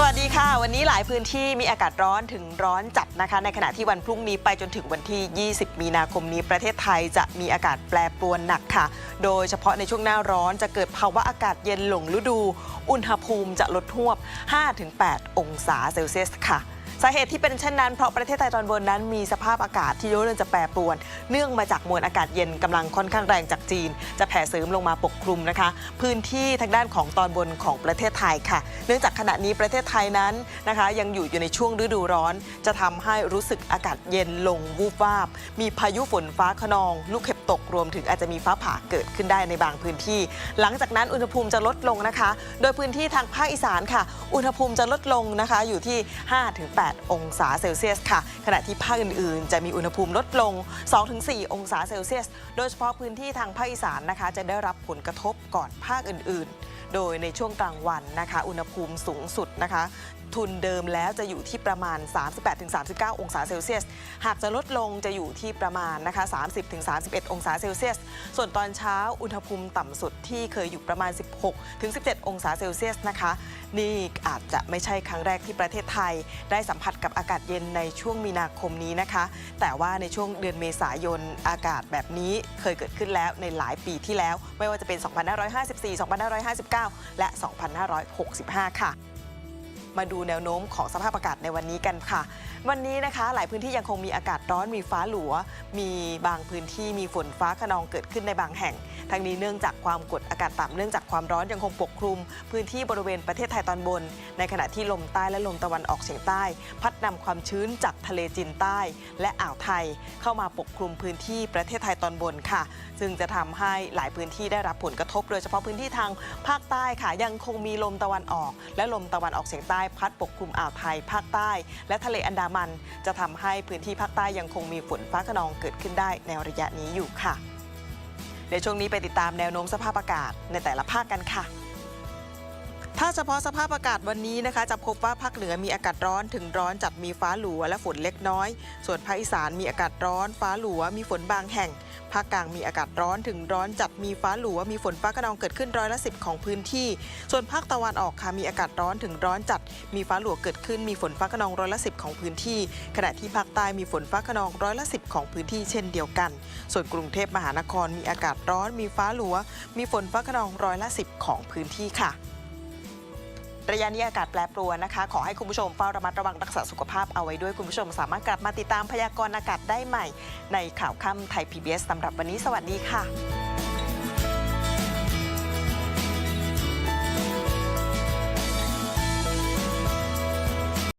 สวัสดีค่ะ วันนี้หลายพื้นที่มีอากาศร้อนถึงร้อนจัดนะคะ ในขณะที่วันพรุ่งนี้ไปจนถึงวันที่ 20 มีนาคมนี้ประเทศไทยจะมีอากาศแปรปรวนหนักค่ะ โดยเฉพาะในช่วงหน้าร้อนจะเกิดภาวะอากาศเย็นหลงฤดู อุณหภูมิจะลดทวบ 5-8 องศาเซลเซียสค่ะ สาเหตุที่เป็นเช่นนั้นเพราะประเทศไทยตอนบนนั้นมีสภาพอากาศที่เริ่มจะแปรปรวน เนื่องมาจากมวลอากาศเย็นกำลังค่อนข้างแรงจากจีน จะแผ่เสริมลงมาปกคลุมนะคะ พื้นที่ทางด้านของตอนบนของประเทศไทยค่ะ เนื่องจากขณะนี้ประเทศไทยนั้นนะคะ ยังอยู่อยู่ในช่วงฤดูร้อน จะทำให้รู้สึกอากาศเย็นลงวูบวาบ มีพายุฝนฟ้าขนอง ลูกเห็บตกรวมถึงอาจจะมีฟ้าผ่าเกิดขึ้นได้ในบางพื้นที่ หลังจากนั้นอุณหภูมิจะลดลงนะคะ โดยพื้นที่ทางภาคอีสานค่ะอุณหภูมิจะลดลงนะคะอยู่ที่ 5-8 องศาเซลเซียสค่ะ ขณะที่ภาคอื่นๆ จะมีอุณหภูมิลดลง 2-4 องศาเซลเซียส โดยเฉพาะพื้นที่ทางภาคอีสานนะคะ จะได้รับผลกระทบก่อนภาคอื่นๆ โดยในช่วงกลางวันนะคะ อุณหภูมิสูงสุดนะคะ ทุนเดิมแล้วจะอยู่ที่ประมาณ 38-39 องศาเซลเซียส หากจะลดลงจะอยู่ที่ประมาณนะคะ 30-31 องศาเซลเซียส ส่วนตอนเช้าอุณหภูมิต่ำสุดที่เคยอยู่ประมาณ 16-17 องศาเซลเซียสนะคะ นี่อาจจะไม่ใช่ครั้งแรกที่ประเทศไทย ได้สัมผัสกับอากาศเย็นในช่วงมีนาคมนี้นะคะ แต่ว่าในช่วงเดือนเมษายนอากาศแบบนี้เคยเกิดขึ้นแล้วในหลายปีที่แล้ว ไม่ว่าจะเป็น 2554 2559 และ 2565 ค่ะ มาดูแนวโน้มของสภาพอากาศในวันนี้กันค่ะวันนี้นะคะ หลายพื้นที่ยังคงมีอากาศร้อนมีฟ้าหลัว มีบางพื้นที่มีฝนฟ้าขนองเกิดขึ้นในบางแห่ง ทั้งนี้เนื่องจากความกดอากาศต่ำเนื่องจากความร้อนยังคงปกคลุม พื้นที่บริเวณประเทศไทยตอนบน ในขณะที่ลมใต้และลมตะวันออกเฉียงใต้ พัดนำความชื้นจากทะเลจีนใต้ และอ่าวไทย เข้ามาปกคลุมพื้นที่ประเทศไทยตอนบนค่ะ ซึ่งจะทำให้หลายพื้นที่ได้รับผลกระทบ โดยเฉพาะพื้นที่ทางภาคใต้ค่ะ ยังคงมีลมตะวันออก และลมตะวันออกเฉียงใต้ พัดปกคลุมอ่าวไทย ภาคใต้ และทะเลอันดามัน จะทำให้พื้นที่ภาคใต้ยังคงมีฝนฟ้าขนองเกิดขึ้นได้ในระยะนี้อยู่ค่ะ ในช่วงนี้ไปติดตามแนวโน้มสภาพอากาศในแต่ละภาคกันค่ะ ถ้าเฉพาะสภาพอากาศวันนี้นะคะ จะพบว่าภาคเหนือมีอากาศร้อนถึงร้อนจัดมีฟ้าหลัวและฝนเล็กน้อย ส่วนภาคอีสานมีอากาศร้อน ฟ้าหลัวมีฝนบางแห่ง ภาคกลางมีอากาศร้อนถึงร้อนจัดมีฟ้าหลัวมีฝนฟ้าขนองเกิดขึ้นร้อยละสิบของพื้นที่ ส่วนภาคตะวันออกค่ะมีอากาศร้อนถึงร้อนจัด มีฟ้าหลัวเกิดขึ้นมีฝนฟ้าขนองร้อยละสิบของพื้นที่ ขณะที่ภาคใต้มีฝนฟ้าขนองร้อยละสิบของพื้นที่เช่นเดียวกัน ส่วนกรุงเทพมหานครมีอากาศร้อน มีฟ้าหลัว มีฝนฟ้าขนองร้อยละสิบของพื้นที่ค่ะ ระยะนี้อากาศแปรปรวนนะคะ ขอให้คุณผู้ชมเฝ้าระมัดระวังรักษาสุขภาพเอาไว้ด้วยคุณผู้ชม สามารถกลับมาติดตามพยากรณ์อากาศได้ใหม่ ในข่าวค่ำไทย PBS สำหรับวันนี้สวัสดีค่ะ